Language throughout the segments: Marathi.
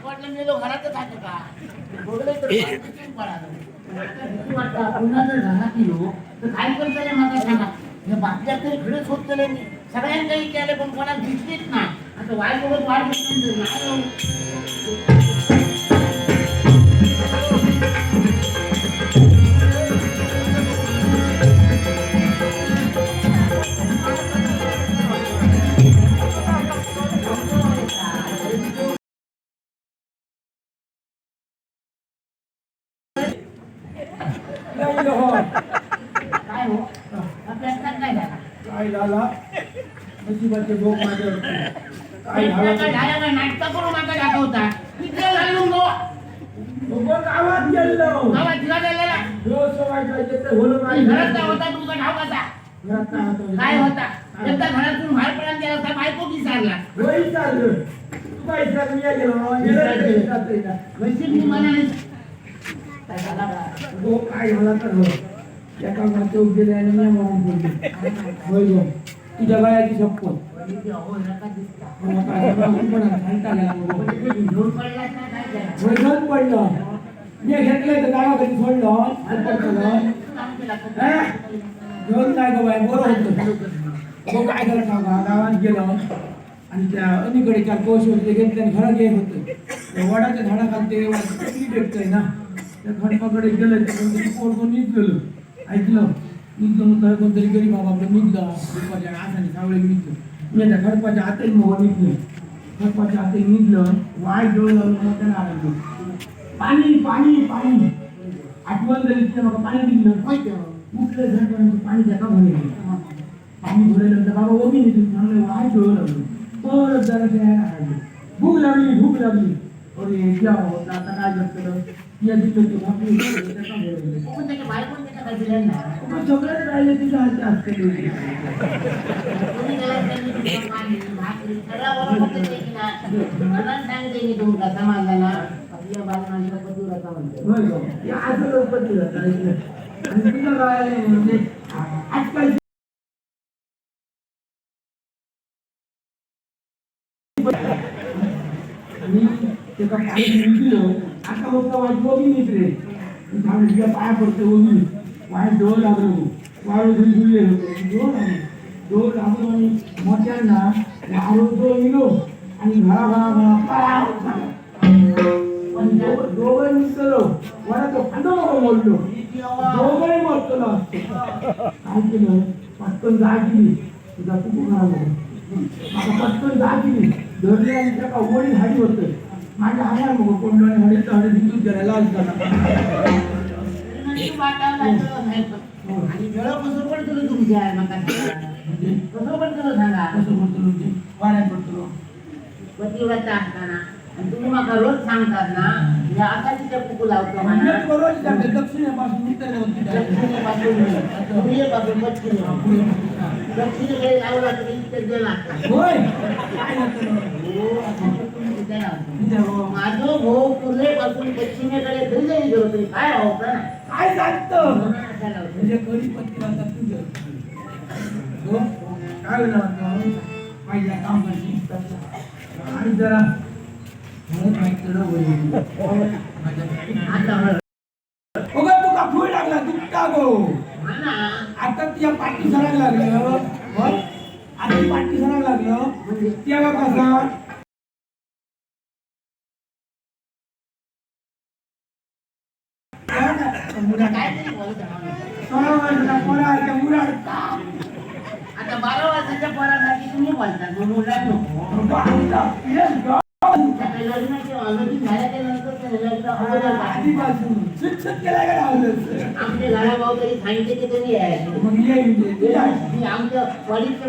वाटलं मेलो घरातच आहे का? बघले तर पुन्हा जर घरात गेलो तर काय करतले मला सांगा? हे बातम्या तरी खरंच होत चले मी सगळ्यांना केले पण कोणाला दिसलीच ना आता वाय बघत वाढ नाही हो. नाही काय आपल्याला झालं काय झालं? नाटक करून माका दाखवता. इकडे घालून गो भोग गावात गेलो गावात दिवा दिलेला जो सोडायचं ते होलं आणि नाही घरात काय होता? तुझा ठाव कसा? घरात काय होतं? काय होता? एकदा घरातून बाहेर पडा गेला होता बायको विचारला. होय चाललं. तू काय मी गेलो गेलो मी झाला बा? भोग काय झाला तर हो. एका मातेवर गेले आणि मी म्हणून बोलले. होय गो तुझ्या गळ्याची शपथ. वडील घेऊन पडलं मी घेतलंय तर गावाकडे सोडलं घेऊन काय गो बाय बरं होत तो काय करत गावात गेलो आणि त्या अलीकडे चार कोश होते घेतले आणि घरात येत होते वडाच्या झाडाखाली ते किती भेटतंय ना त्या खडपाकडे गेलं ते कोणतरी पोरगं नीट ऐकलं निघलं म्हटलं कोणतरी गरीब बाबा आपलं निघलं खडपाच्या आसाने सावळे निघलं आतही मग निघलं. खडपाच्या आतही निघलं वाय डोळलं मोठ्या नारायण पाणी पाणी पाणी. आठवण तिथे पाणी दिलं. उठलं झालं पाणी त्याचा भरेल पाणी भरल्यानंतर बाबा ओबी नाही चांगलं वाय डोळं लागलं परत जरा यायला. भूक लागली भूक लागली. अरे आता काय करतं या दिलं ते भाकरी त्याचा भरेल. सगळ्यात राहिले हाती असते आजकाल आणि ते का पाणी निघलं आता होता वाईट ओबी निघले झालं तुझ्या पाया पडते ओबी वाईट डोळ लागलो वाळू धुई धुले डोळ लागलो डोळ लागलो आणि मोठ्यांना आरोग्य डोळ आणि घरा घरा घरा पाया पण दोघं- दोघं निघलो वडा तो खांदो नको मोडलो. दोघंही मोडतो काय केलं? पटकन जाग दिली तुझा कुठून आलो? आता पटकन जाग दिली धरले आणि त्या वडील हाडी होतं. माझ्या हाड्या मग कोंडून हाडी तर हाडी भिजून द्यायला लाल झाला. म्हणजे पण. आणि तुमच्या आहे मग कसं सांगा कसं म्हणजे वाड्यात बोलतो पतिव्रता असताना आणि तुम्ही मला रोज सांगतात ना या आकाशीच्या कुकू लावतो म्हणा. म्हणजे बरोबर जाते दक्षिणेपासून उत्तरेवरती जाते. दक्षिणेपासून पूर्वेपासून पश्चिमेकडे. दक्षिणेकडे लावला तर असतात. होय काय? हो, तिथे लावता. हो. माझं भाऊ पूर्वेपासून पश्चिमेकडे घरी जरी गेलो तरी काय होतं ना काय सांगतं. म्हणजे कढीपत्ती आता तुझं हो? काय? माझ्या काम करशील आणि जरा तुका फूल लागला दुखता गो. आता तुझ्या पाठी सरायला लागलं हो? आता पाठी सरायला लागलं तेव्हा कसा मुलं काहीतरी बोलत राहणार. सोळा वर्षाचा पोरा आहे त्या मुलाला आता बारा वर्षाच्या पोरासाठी तुम्ही बोलतात मग मुलांना नको. नको आमचा पिरेस गं. त्याच्या लग्नाची लगीन झाल्याच्यानंतर ते लग्न अगोदर बाकी. आधीपासून सुटसुट केला का राहुलच? आमचे घराभाऊ तरी सांगितले की तुम्ही आहे. आमच्या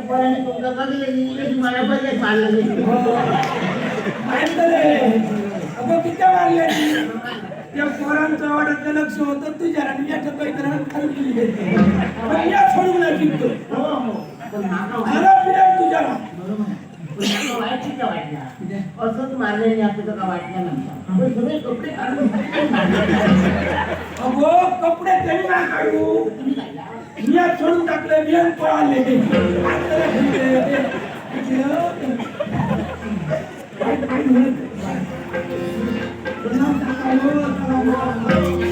पोराने बघितलं मला मारलं अगं किती मारले त्या पोरांचं आवडत लक्ष तुझ्या याच्या पैत्र खाली पण या सोडून शिकतो माका तुझ्याला तुझ्या वाटची का वाटला असंच मारलेले तुझं का वाटला सगळे कपडे काढून अगो कपडे तरी ना काढू मी सोडून टाकले मी पळाले काय म्हणत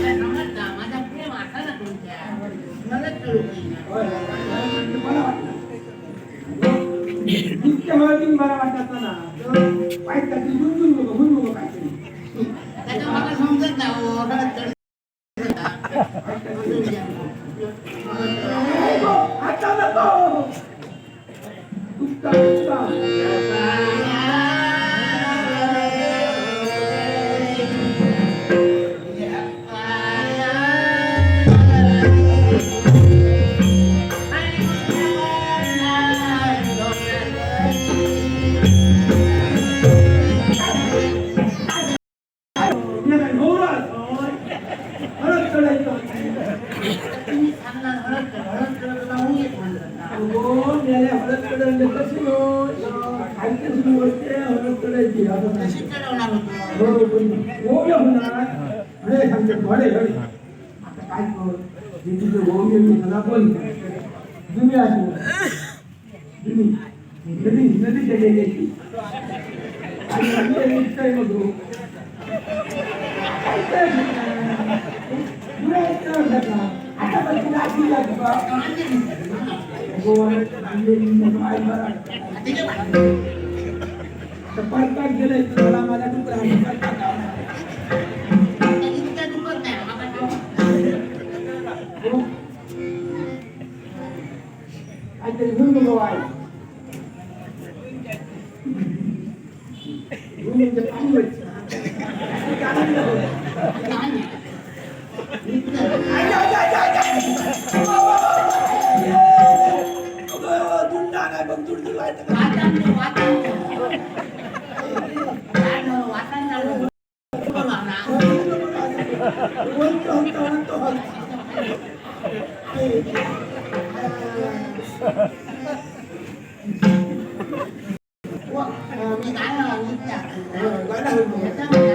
얼굴 보겠답니다.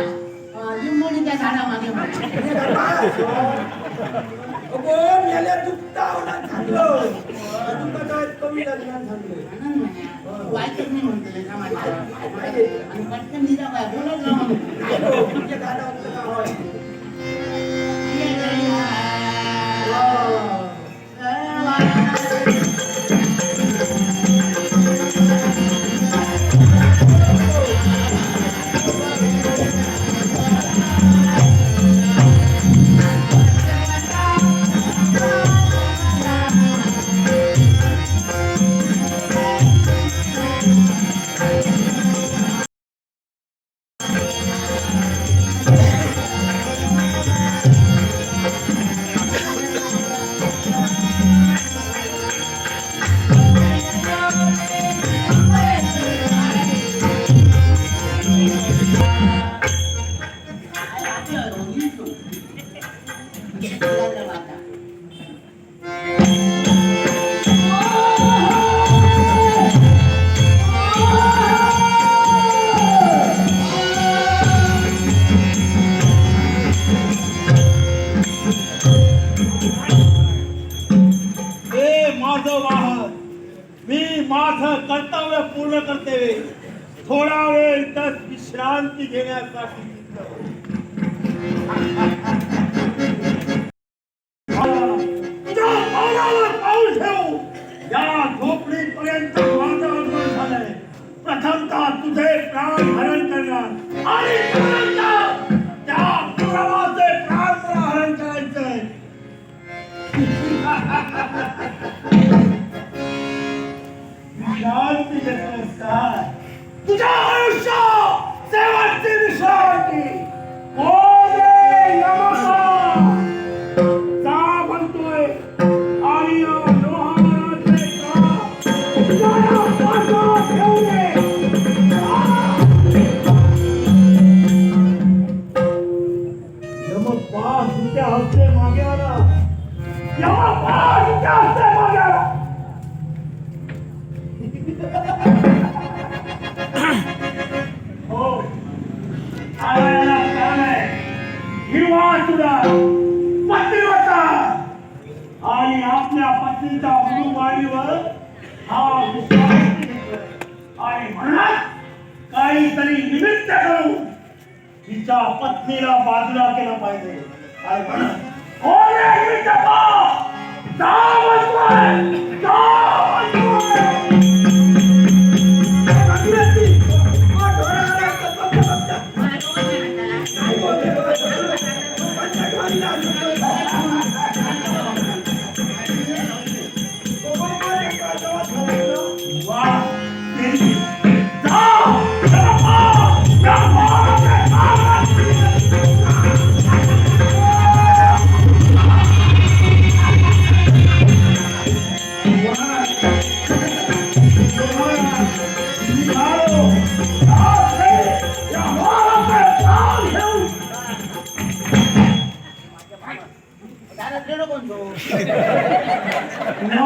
어, 윤문인데 사랑하게 말해. 조금 얘네 눕다운한 단어 누가 저 껌이라는 단어 와이트님 분들 사마리 안 맞습니다가 몰라서 아이고 이제 가다 왔다 थोडा वेळ तस विश्रांती घेण्यासाठी पाऊल ठेवू. या झोपडीपर्यंत माझा प्रथमतः तुझे प्राण हरण करणार. आणि त्या हरण करायचंय. God, God. God.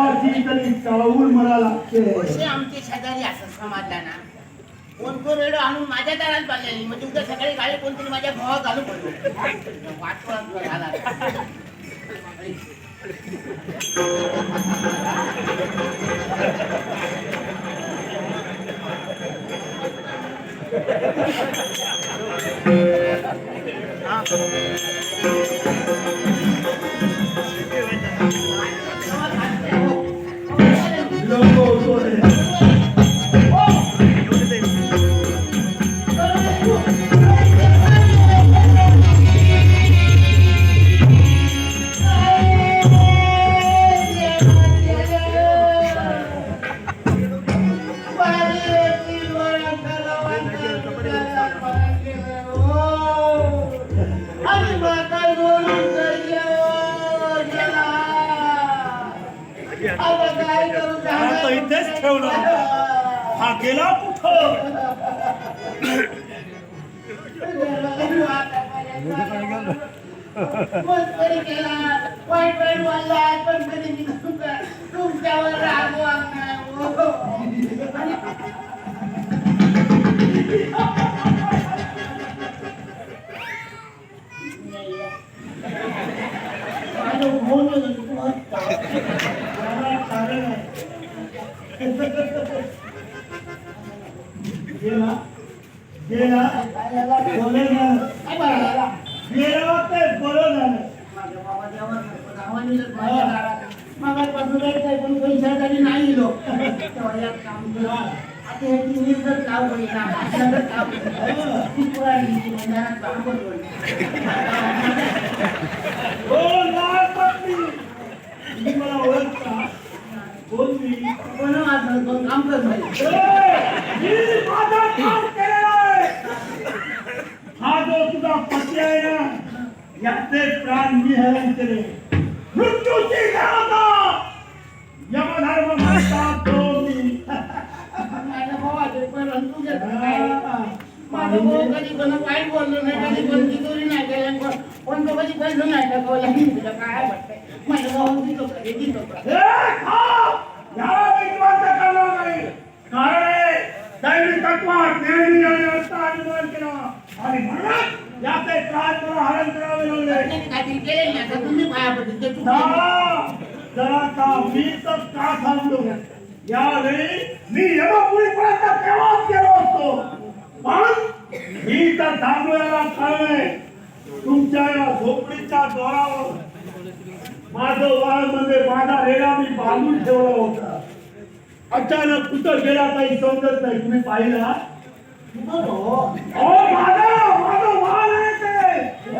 मला लागते. असे आमचे शेजारी असत समाजला ना कोण कोण रेडो आणून माझ्या दारात बांधलेली म्हणजे उद्या सकाळी गाडी कोणतरी माझ्या भावात घालून पडलो. वाटवळा झाला. आता माझं बोलणं तुम्हाला मला कारण आहे. गेला गेला बोले ना काय म्हणाला? गेला ते बरं झालं माझ्या बाबाच्या गावाने माझ्या दारात मगापासून एक काही पण पैशासाठी नाही इलो. तेव्हा एक काम करा. आता हे तिन्ही जर काम करीना, असं जर काम करीना, ती पुराणी ती मंदिरात काम करतो. हो लाल पत्नी तुम्ही मला ओळखता? कोण मी? कोण माझं? दोन काम करत नाही. ए, मी माझं काम केलेलं आहे हा जो तुझा पती आहे ना याचे प्राण मी हरण केले. मृत्यूची देवता यमधर्म म्हणतात तो मी. माझ्या भावाचे पण रंतू घेतो काय? माझं भाऊ कधी कोणा वाईट बोललो नाही कधी केली कोण- कोणतं कधी पैसे नाही टाकवलं तुला काय वाटतंय? माझ्या केला. नाही आता तुम्ही पाया ते चुकीचं. जरा का मी तर का थांबलो? यावेळी मी यमपुरीपर्यंत तेव्हाच गेलो असतो? पण मी तर थांबलो याला कारण आहे तुमच्या या झोपडीच्या दोरावर माझं वाळमध्ये माझा रेडा मी बांधून ठेवला होता. अचानक कुठं गेला काही समजत नाही. तुम्ही पाहिला? हो. ओ माझा आहे ते.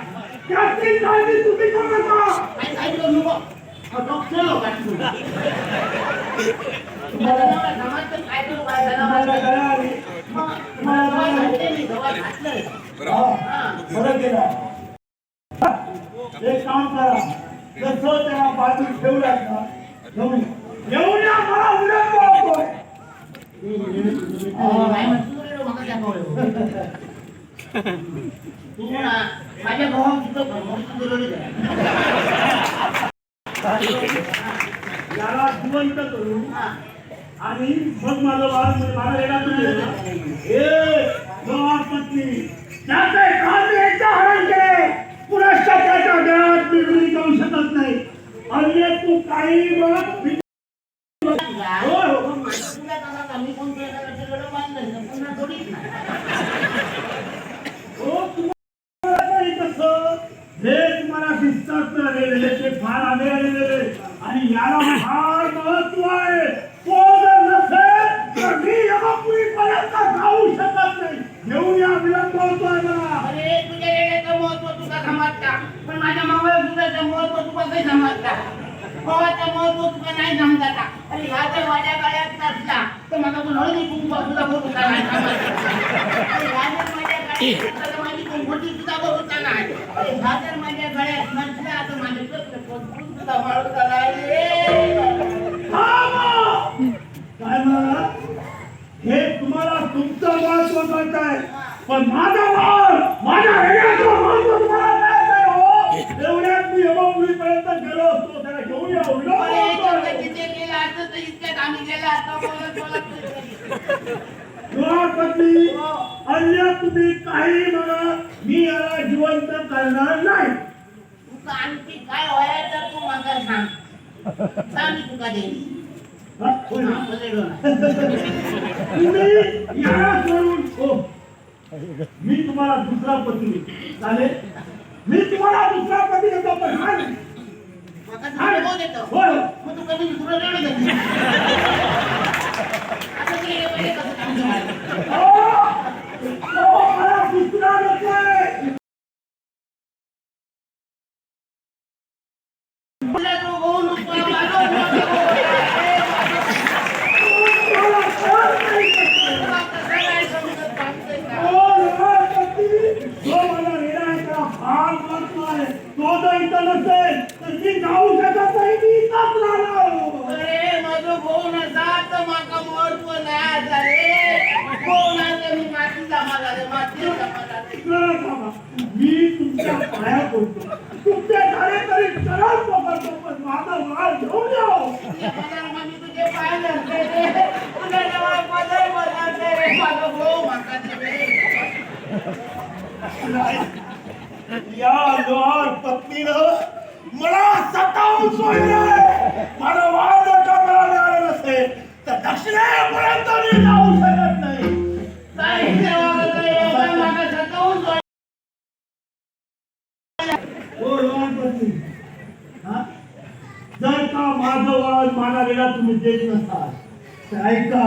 माझ्या गावात तरी माहिती. ए, त्याची काळजी तुम्ही करू नका काय काय करू नको. अहो, डॉक्टर लोक आहेत तुम्ही. तुम्हाला एवढा समाज तर काय करू काय झालं तुम्हाला माहिती? कळलं आली? मग तुम्हाला गव्हात घातले मी, गव्हात घातलंय. हा, हा. बरं केलं एक काम करा जसं त्याला बाजू ठेवल्या का घेऊन या. घेऊन या मला विलंब होतोय अहो, नाही म्हणतो तू रे, माका दाखवलं. तू ना, माझ्या भावाला दिलेलं आहे. याला जिवंत करू आणि मग माझं बाळ म्हणजे तुम्ही हे जवान पत्नी त्याचे कान एकदा हरण केले त्याच्या जाऊ शकत नाही अन्य तू काही बघ मी- तुला- हो, हो. मग माझं तुला कसा का? मी कोण तुला त्याला सगळं बांधलं ना, पुन्हा थोडीच नाही. हो तुम्हाला काही कसं हे तुम्हाला दिसतात ना रे हे ते आलेले आणि याला फार महत्त्व आहे तो जर नसेल तर मी जाऊ शकत नाही घेऊन या विलंब होतोय मला अरे, तुझ्या महत्त्व तुला समजता. पण माझ्या मावळ्या सुद्धाचं महत्त्व तुला काही समजता. भावाचं महत्त्व तुला नाही समजता. अरे, ह्या जर माझ्या गळ्यात नसला, तर मला तो हळदी कुंकू सुद्धा बोलता नाही समजता. माझ्या गळ्यात नाही. ह्या जर माझ्या नसला, तर माझे कसलं कुंकू सुद्धा माळता नाही. रे. थांबा! काय म्हणाला हे तुम्हाला तुमचा तुमचं महत्त्व आहे पण माझा वाळ माझ्या रेड्याचं तो तुम्हाला काय काय हो एवढ्यात मी यमापुरीपर्यंत गेलो असतो त्याला घेऊन या उलट अरे, होतोय. तर इतक्यात आम्ही गेलो अन्य तुम्ही काही म्हणा मी याला जिवंत करणार नाही आणखी काय व्हायचं तू मला सांग सांग मी तुका देईन. तुम्ही याला सोडून हो मी तुम्हाला दुसरा पती चालेल मी तुम्हाला दुसरा पती देतो पण हा नाही. माका दुसरं कोण देतं? होय मग तू कधी दुसरं रेडो देते. आता ते रेडो कसं काम करायचं? हो, हो, मला दुसरा नकोय. तुला तो भाऊ नको, माझा भाऊ नको. मला कोण नाही करत. तुला कसं काय समजत सांगतोय का? हो, गृहपती, जो मला रेडा आहे त्याला फार महत्त्व आहे. तो इथं नसेल तर मी जाऊ शकत नाही मी इथंच राहणार अरे, माझं भाऊ नसा तर माका महत्त्व नाही रे. भाऊ नाही मी रे, मातीचा मागा रे. इकडं थांबा. मी तुमच्या पाया पडतो तुमच्या झाले तरी चरण पकडतो पण माझा वाळ घेऊन पदरामध्ये मी तुझे पाय धरते रे. तुझ्या जवळ पदर बदलते रे. माझं भाऊ माका. या लोहार पत्नीनं मला सतावून सोडले मला वाद जर आले नसते तर दक्षिणेपर्यंत मी जाऊ शकत नाही साहित्य वागायचं एवढं माका सतावून सोड. हो लोहार पत्नी हा? जर का माझं वाद माझा वेळा तुम्ही देत नसाल तर ऐका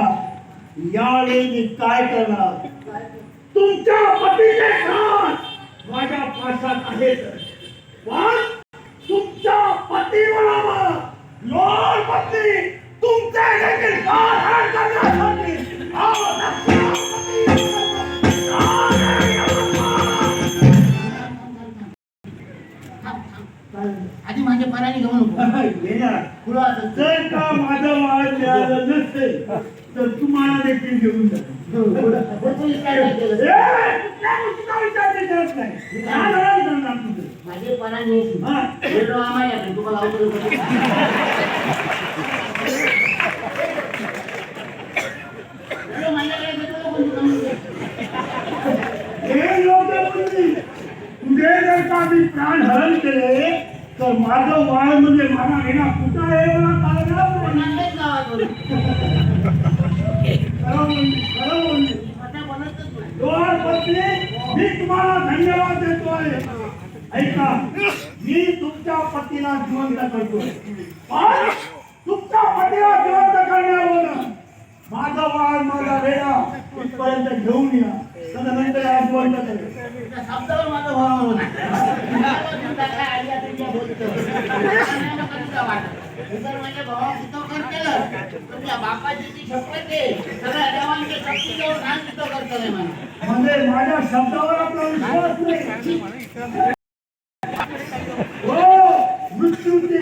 यावेळी मी काय करणार तुमच्या पतीचे प्राण माझ्या पाशात आहेत पण तुमच्या पतीबरोबर लोर पत्नी तुमचे देखील कान हरण करण्यासाठी आधी माझ्या पराने घेऊ नको येणार. जर का माझं वाद मिळालं नसेल तर तुम्हाला देखील घेऊन जा? माझे हा. गेलो आम्हाला तुम्हाला. हे बोलली. तुझे जर का मी प्राण हरण केले तर माझं वाळ म्हणजे माझा येणार कुठं आहे मला मी तुम्हाला धन्यवाद देतोय ऐका मी तुमच्या पतीला जिवंत करतोय पण तुमच्या पतीला जिवंत करण्यावर माझा वाळ माझा वेळा इथपर्यंत घेऊन या. तदनंतर या जिवंत करेल त्या शब्दावर माझा भाव नाही. तुला काय आयडिया तुझ्या बोलतो. मला नका तुला वाटत. हे जर माझ्या भावाला तिथं कर केलं, तर तुझ्या बापाची जी शपथ आहे, सगळ्या देवांच्या शक्तीजवळ सांग तिथं कर केलंय मला. म्हणजे माझ्या शब्दावर आपला विश्वास नाही हो मृत्यूचे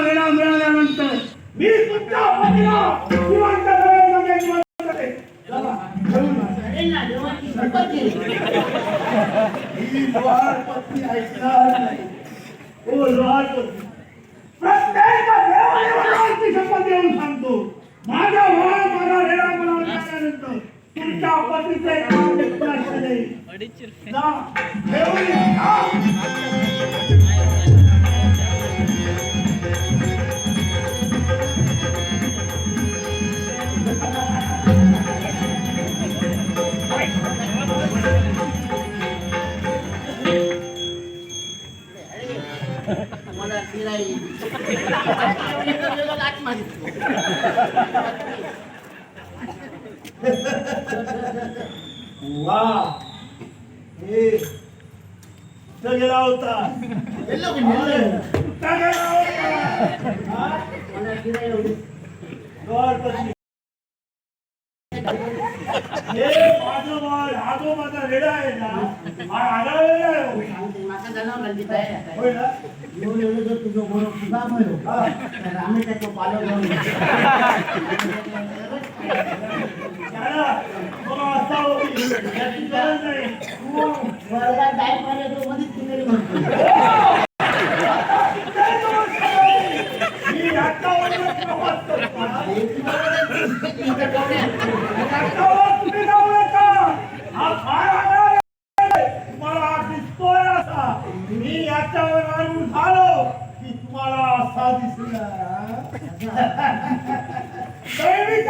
रेडा मिळाल्यानंतर मी तुमच्या पतीला जिवंत करेन म्हणजे जिवंत करेन. चला, घेऊन जा. चालेल ना देवाची शपथ घे. ही लोहारपती ऐकणार नाही. लोहारपती, प्रत्येक देवादेवाची शपथ देऊन सांगतो. माझ्या भावा माझा रेडा मला मिळाल्यानंतर तुमच्या पतीचे नाव. जा, घेऊन ये, वा हे. कुठं गेला होता कुठं गेला होता हा? माझं हा जो माझा रेडा आहे ना हा आहे हो. होय ना एवढं जर तुझं तर आम्ही त्याचं पालन. त्याला असा होती याची गरज नाही तू वर्गात तो मध्येच म्हणतो मी प्रवास करतो आहे. तुम्हाला झालो की तुम्हाला असा दिसला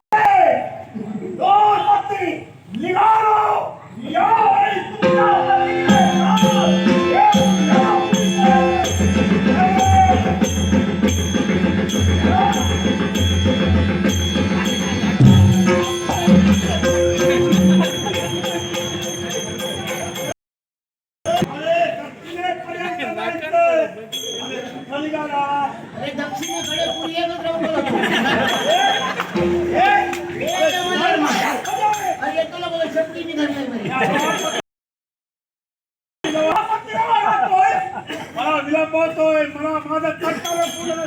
विलंब होतोय मला माझं पूर्ण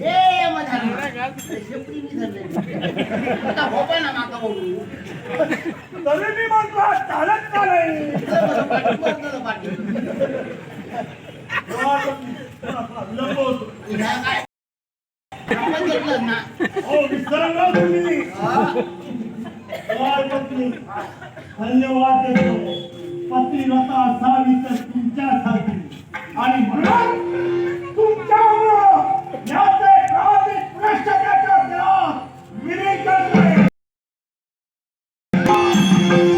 ए माझा शेपटी निघाली आता होता ना माका बोलू तरी मी म्हणतो चालत का नाही पाठी विलंब होतो काय आपण घेतलं ना हो. विसरला तुम्ही धन्यवाद. देतो पतिव्रता असावी तर तुमच्यासाठी. आणि म्हणून तुमच्यामुळं याचे काळजी प्रेक्षकाच्या विलीन